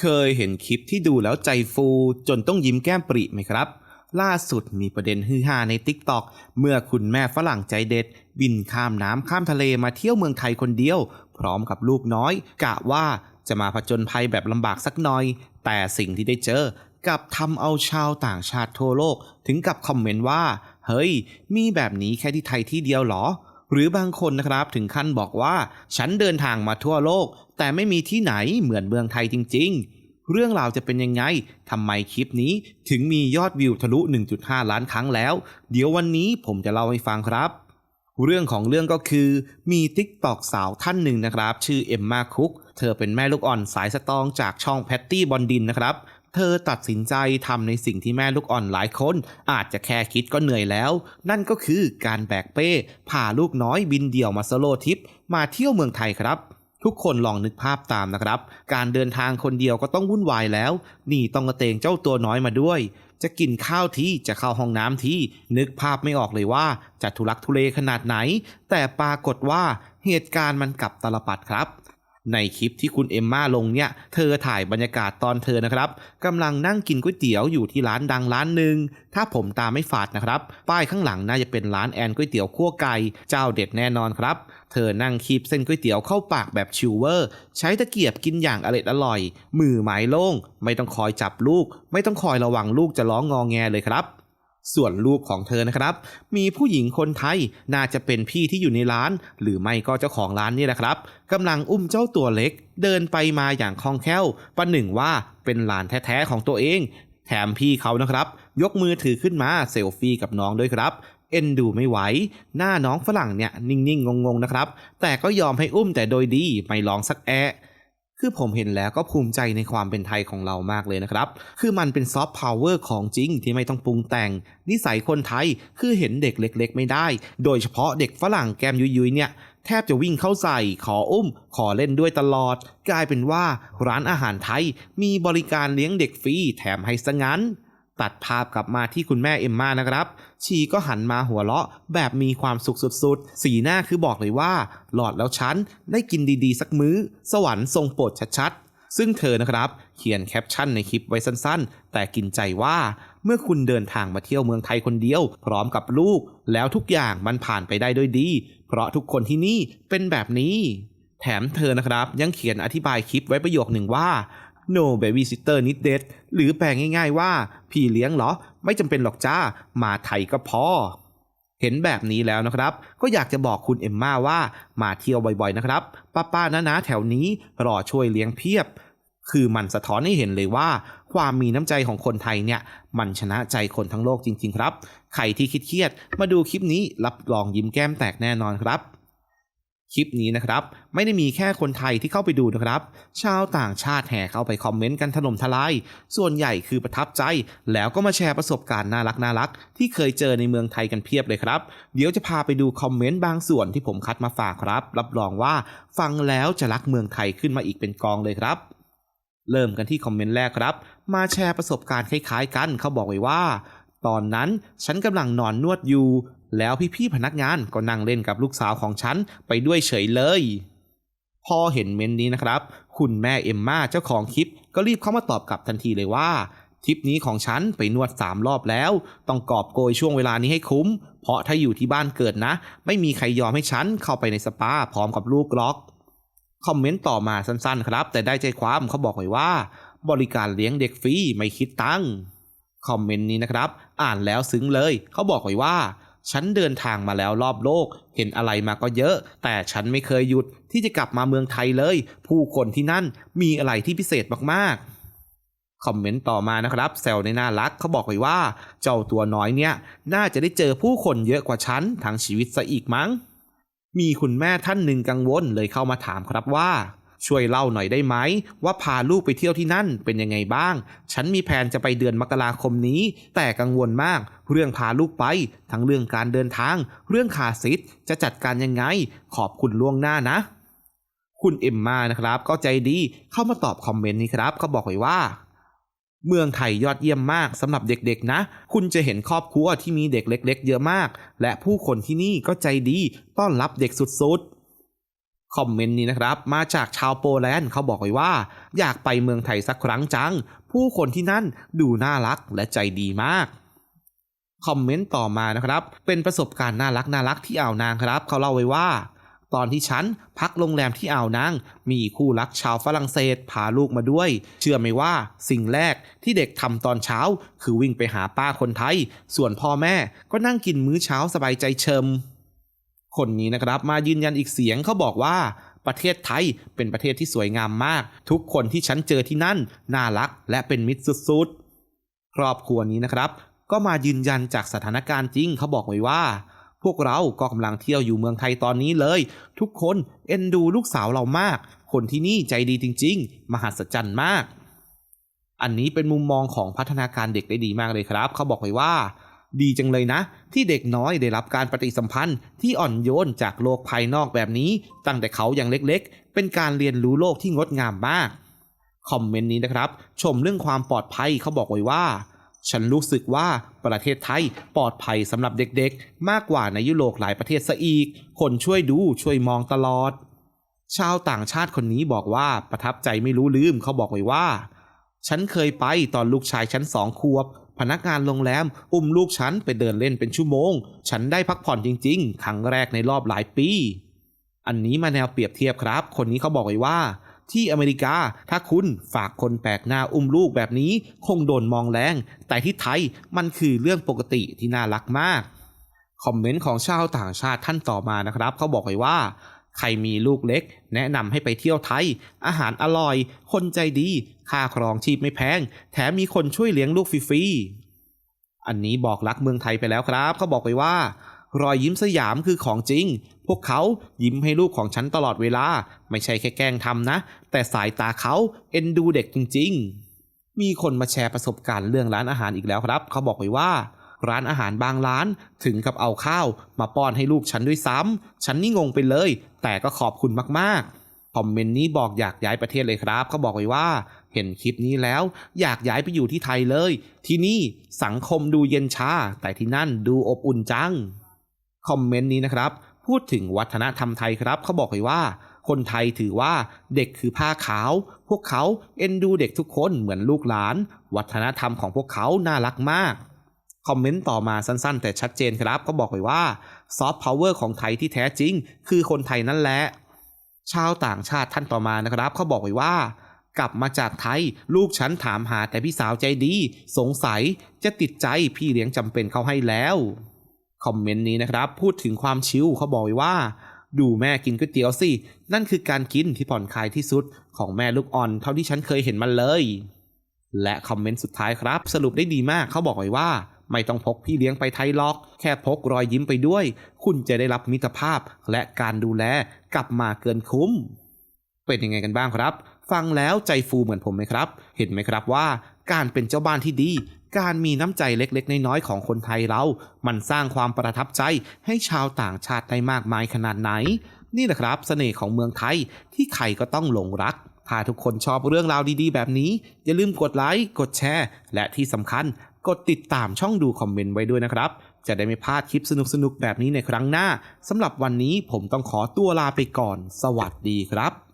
เคยเห็นคลิปที่ดูแล้วใจฟูจนต้องยิ้มแก้มปริไหมครับ ล่าสุดมีประเด็นฮือฮาใน t ิ k t o k เมื่อคุณแม่ฝรั่งใจเด็ด บินข้ามน้ำข้ามทะเลมาเที่ยวเมืองไทยคนเดียว พร้อมกับลูกน้อย กะว่าจะมาผจญภัยแบบลำบากสักหน่อย แต่สิ่งที่ได้เจอ กับทำเอาชาวต่างชาติทั่วโลก ถึงกับคอมเมนต์ว่า เฮ้ย มีแบบนี้แค่ที่ไทยที่เดียวหรอ หรือบางคนนะครับถึงขั้นบอกว่าฉันเดินทางมาทั่วโลก แต่ไม่มีที่ไหนเหมือนเมืองไทยจริง ๆ เรื่องราวจะเป็นยังไงทำไมคลิปนี้ถึงมียอดวิวทะลุ 1.5 ล้านครั้งแล้ว เดี๋ยววันนี้ผมจะเล่าให้ฟังครับ เรื่องของเรื่องก็คือ มีติ๊กตอกสาวท่านหนึ่งนะครับ ชื่อเอ็มมาคุก เธอเป็นแม่ลูกอ่อนสายสตรองจากช่องแพตตี้บอนดินนะครับ เธอตัดสินใจทำในสิ่งที่แม่ลูกอ่อนหลายคน อาจจะแค่คิดก็เหนื่อยแล้ว นั่นก็คือการแบกเป้พาลูกน้อยบินเดี่ยวมาโซโลทิป มาเที่ยวเมืองไทยครับทุกคนลองนึกภาพตามนะครับ การเดินทางคนเดียวก็ต้องวุ่นวายแล้ว นี่ต้องกระเตงเจ้าตัวน้อยมาด้วย จะกินข้าวที่จะเข้าห้องน้ำที่ นึกภาพไม่ออกเลยว่า จะทุลักทุเลขนาดไหน แต่ปรากฏว่าเหตุการณ์มันกลับตลปัดครับ ในคลิปที่คุณเอมมาลงเนี่ย เธอถ่ายบรรยากาศตอนเธอนะครับกำลังนั่งกินก๋วยเตี๋ยวอยู่ที่ร้านดังร้านหนึ่ง ถ้าผมตามไม่ฝาดนะครับ ป้ายข้างหลังน่าจะเป็นร้านแอนก๋วยเตี๋ยวคั่วไก่ เจ้าเด็ดแน่นอนครับ เธอนั่งคีบเส้นก๋วยเตี๋ยวเข้าปากแบบชิวเวอร์ ใช้ตะเกียบกินอย่างอร่อยอร่อย มือหมายโล่ง ไม่ต้องคอยจับลูก ไม่ต้องคอยระวังลูกจะร้องงอแงเลยครับ ส่วนลูกของเธอนะครับ มีผู้หญิงคนไทยน่าจะเป็นพี่ที่อยู่ในร้าน หรือไม่ก็เจ้าของร้านนี่แหละครับกำลังอุ้มเจ้าตัวเล็ก เดินไปมาอย่างคล่องแคล่วประหนึ่งว่าเป็นหลานแท้ๆของตัวเอง แถมพี่เขานะครับ ยกมือถือขึ้นมาเซลฟี่กับน้องด้วยครับเอ็นดูไม่ไหว หน้าน้องฝรั่งเนี่ยนิ่งๆงงๆนะครับ แต่ก็ยอมให้อุ้มแต่โดยดีไม่ร้องสักแอะ คือผมเห็นแล้วก็ภูมิใจในความเป็นไทยของเรามากเลยนะครับ คือมันเป็นซอฟต์พาวเวอร์ของจริงที่ไม่ต้องปรุงแต่ง นิสัยคนไทยคือเห็นเด็กเล็ก ๆ ไม่ได้ โดยเฉพาะเด็กฝรั่งแก้มยุยๆเนี่ยแทบจะวิ่งเข้าใส่ ขออุ้ม ขอเล่นด้วยตลอด กลายเป็นว่าร้านอาหารไทยมีบริการเลี้ยงเด็กฟรีแถมให้ซะงั้น ตัดภาพกลับมาที่คุณแม่เอมมานะครับ ชีก็หันมาหัวเราะแบบมีความสุขสุดๆ สีหน้าคือบอกเลยว่า หลอดแล้วฉันได้กินดีๆ สักมื้อ สวรรค์ทรงโปรดชัดๆ ซึ่งเธอนะครับ เขียนแคปชั่นในคลิปไว้สั้นๆ แต่กินใจว่าเมื่อคุณเดินทางมาเที่ยวเมืองไทยคนเดียว พร้อมกับลูก แล้วทุกอย่างมันผ่านไปได้ด้วยดี เพราะทุกคนที่นี่เป็นแบบนี้ แถมเธอนะครับยังเขียนอธิบายคลิปไว้ประโยคหนึ่งว่า no babysitter needed หรือแปลง่ายๆว่า พี่เลี้ยงเหรอ ไม่จำเป็นหรอกจ้า มาไทยก็พอ เห็นแบบนี้แล้วนะครับ ก็อยากจะบอกคุณเอมมาว่า มาเที่ยวบ่อยๆนะครับ ป้าๆน้าๆแถวนี้รอช่วยเลี้ยงเพียบ คือมันสะท้อนให้เห็นเลยว่า ความมีน้ำใจของคนไทยเนี่ย มันชนะใจคนทั้งโลกจริง ๆ ครับ ใครที่คิดเครียดมาดูคลิปนี้รับรองยิ้มแก้มแตกแน่นอนครับ คลิปนี้นะครับ ไม่ได้มีแค่คนไทยที่เข้าไปดูนะครับ ชาวต่างชาติแห่เข้าไปคอมเมนต์กันถล่มทลาย ส่วนใหญ่คือประทับใจ แล้วก็มาแชร์ประสบการณ์น่ารักน่ารักที่เคยเจอในเมืองไทยกันเพียบเลยครับ เดี๋ยวจะพาไปดูคอมเมนต์บางส่วนที่ผมคัดมาฝากครับ รับรองว่าฟังแล้วจะรักเมืองไทยขึ้นมาอีกเป็นกองเลยครับ เริ่มกันที่คอมเมนต์แรกครับ มาแชร์ประสบการณ์คล้ายๆ กันเขาบอกไว้ว่า ตอนนั้นฉันกำลังนอนนวดอยู่ แล้วพี่ๆพนักงานก็นั่งเล่นกับลูกสาวของฉันไปด้วยเฉยเลย พอเห็นเมนนี้นะครับ คุณแม่เอมมาเจ้าของคลิปก็รีบเข้ามาตอบกลับทันทีเลยว่าทริปนี้ของฉันไปนวดสามรอบแล้ว ต้องกอบโกยช่วงเวลานี้ให้คุ้ม เพราะถ้าอยู่ที่บ้านเกิดนะ ไม่มีใครยอมให้ฉันเข้าไปในสปาพร้อมกับลูกล็อก คอมเมนต์ต่อมาสั้นๆ ครับ แต่ได้ใจความเขาบอกไว้ว่า บริการเลี้ยงเด็กฟรีไม่คิดตังค์ คอมเมนต์นี้นะครับ อ่านแล้วซึ้งเลย เขาบอกไว้ว่า ฉันเดินทางมาแล้วรอบโลก เห็นอะไรมาก็เยอะ แต่ฉันไม่เคยหยุดที่จะกลับมาเมืองไทยเลย ผู้คนที่นั่นมีอะไรที่พิเศษมากๆ คอมเมนต์ต่อมานะครับแซวในน่ารักเขาบอกไว้ว่า เจ้าตัวน้อยเนี่ยน่าจะได้เจอผู้คนเยอะกว่าฉันทั้งชีวิตซะอีกมั้ง มีคุณแม่ท่านหนึ่งกังวลเลยเข้ามาถามครับว่า ช่วยเล่าหน่อยได้ไหม ว่าพาลูกไปเที่ยวที่นั่นเป็นยังไงบ้าง ฉันมีแผนจะไปเดือนมกราคมนี้ แต่กังวลมาก เรื่องพาลูกไป ทั้งเรื่องการเดินทาง เรื่องขาซิทจะจัดการยังไง ขอบคุณล่วงหน้านะ คุณเอ็มมานะครับ ก็ใจดีเข้ามาตอบคอมเมนต์นี้ครับเขาบอกไว้ว่าเมืองไทยยอดเยี่ยมมากสำหรับเด็กๆนะ คุณจะเห็นครอบครัวที่มีเด็กเล็ก ๆ เยอะมาก และผู้คนที่นี่ก็ใจดีต้อนรับเด็กสุดๆ คอมเมนต์นี้นะครับ มาจากชาวโปแลนด์เขาบอกไว้ว่า อยากไปเมืองไทยสักครั้งจัง ผู้คนที่นั่นดูน่ารักและใจดีมากคอมเมนต์ต่อมานะครับ เป็นประสบการณ์น่ารักน่ารักที่อ่าวนางครับ เขาเล่าไว้ว่า ตอนที่ฉันพักโรงแรมที่อ่าวนาง มีคู่รักชาวฝรั่งเศสพาลูกมาด้วย เชื่อไหมว่าสิ่งแรกที่เด็กทำตอนเช้า คือวิ่งไปหาป้าคนไทย ส่วนพ่อแม่ก็นั่งกินมื้อเช้าสบายใจเชิม คนนี้นะครับ มายืนยันอีกเสียงเขาบอกว่าประเทศไทยเป็นประเทศที่สวยงามมาก ทุกคนที่ฉันเจอที่นั่น น่ารักและเป็นมิตรสุดๆ ครอบครัวนี้นะครับ ก็มายืนยันจากสถานการณ์จริงเขาบอกไว้ว่า พวกเราก็กำลังเที่ยวอยู่เมืองไทยตอนนี้เลย ทุกคนเอ็นดูลูกสาวเรามาก คนที่นี่ใจดีจริง ๆ มหัศจรรย์มาก อันนี้เป็นมุมมองของพัฒนาการเด็กได้ดีมากเลยครับ เขาบอกไว้ว่า ดีจังเลยนะ ที่เด็กน้อยได้รับการปฏิสัมพันธ์ที่อ่อนโยนจากโลกภายนอกแบบนี้ ตั้งแต่เขายังเล็กๆ เป็นการเรียนรู้โลกที่งดงามมากคอมเมนต์นี้นะครับ ชมเรื่องความปลอดภัยเขาบอกไว้ว่า ฉันรู้สึกว่าประเทศไทยปลอดภัยสำหรับเด็กๆ มากกว่าในยุโรปหลายประเทศซะอีก คนช่วยดูช่วยมองตลอด ชาวต่างชาติคนนี้บอกว่าประทับใจไม่รู้ลืมเขาบอกไว้ว่า ฉันเคยไปตอนลูกชายฉันสองขวบ พนักงานโรงแรมอุ้มลูกฉันไปเดินเล่นเป็นชั่วโมง ฉันได้พักผ่อนจริง ๆ ครั้งแรกในรอบหลายปี อันนี้มาแนวเปรียบเทียบครับ คนนี้เขาบอกไว้ว่า ที่อเมริกาถ้าคุณฝากคนแปลกหน้าอุ้มลูกแบบนี้ คงโดนมองแรง แต่ที่ไทยมันคือเรื่องปกติที่น่ารักมาก คอมเมนต์ของชาวต่างชาติท่านต่อมานะครับเขาบอกไว้ว่า ใครมีลูกเล็ก แนะนำให้ไปเที่ยวไทย อาหารอร่อย คนใจดี ค่าครองชีพไม่แพง แถมมีคนช่วยเลี้ยงลูกฟรีๆ อันนี้บอกรักเมืองไทยไปแล้วครับ เขาบอกไปว่า รอยยิ้มสยามคือของจริง พวกเขายิ้มให้ลูกของฉันตลอดเวลา ไม่ใช่แค่แกล้งทำนะ แต่สายตาเขาเอ็นดูเด็กจริง ๆ มีคนมาแชร์ประสบการณ์เรื่องร้านอาหารอีกแล้วครับ เขาบอกไปว่า ร้านอาหารบางร้านถึงกับเอาข้าวมาป้อนให้ลูกฉันด้วยซ้ำ ฉันนี่งงไปเลย แต่ก็ขอบคุณมากๆ คอมเมนต์นี้บอกอยากย้ายประเทศเลยครับเขาบอกไว้ว่า เห็นคลิปนี้แล้ว อยากย้ายไปอยู่ที่ไทยเลย ที่นี่สังคมดูเย็นชา แต่ที่นั่นดูอบอุ่นจัง คอมเมนต์นี้นะครับ พูดถึงวัฒนธรรมไทยครับเขาบอกไว้ว่าคนไทยถือว่าเด็กคือผ้าขาว พวกเขาเอ็นดูเด็กทุกคนเหมือนลูกหลาน วัฒนธรรมของพวกเขาน่ารักมาก คอมเมนต์ต่อมาสั้นๆ แต่ชัดเจนครับก็บอกไว้ว่าซอฟต์พาวเวอร์ของไทยที่แท้จริง คือคนไทยนั่นแหละชาวต่างชาติท่านต่อมานะครับเขาบอกไว้ว่า กลับมาจากไทย ลูกฉันถามหาแต่พี่สาวใจดี สงสัยจะติดใจพี่เลี้ยงจำเป็นเขาให้แล้วคอมเมนต์นี้นะครับ พูดถึงความชิลเขาบอกไว้ว่า ดูแม่กินก๋วยเตี๋ยวสิ นั่นคือการกินที่ผ่อนคลายที่สุดของแม่ลูกอ่อน เท่าที่ฉันเคยเห็นมันเลย และคอมเมนต์สุดท้ายครับ สรุปได้ดีมากเขาบอกไว้ว่า ไม่ต้องพกพี่เลี้ยงไปไทยหรอก แค่พกรอยยิ้มไปด้วย คุณจะได้รับมิตรภาพและการดูแลกลับมาเกินคุ้ม เป็นยังไงกันบ้างครับ ฟังแล้วใจฟูเหมือนผมไหมครับ เห็นไหมครับว่าการเป็นเจ้าบ้านที่ดี การมีน้ำใจเล็กๆ น้อยๆของคนไทยเรา มันสร้างความประทับใจให้ชาวต่างชาติได้มากมายขนาดไหน นี่แหละครับเสน่ห์ของเมืองไทยที่ใครก็ต้องหลงรัก ถ้าทุกคนชอบเรื่องราวดีๆ แบบนี้ อย่าลืมกดไลค์ กดแชร์ และที่สำคัญ กดติดตามช่องดูคอมเมนต์ไว้ด้วยนะครับ จะได้ไม่พลาดคลิปสนุกๆแบบนี้ในครั้งหน้าสำหรับวันนี้ผมต้องขอตัวลาไปก่อน สวัสดีครับ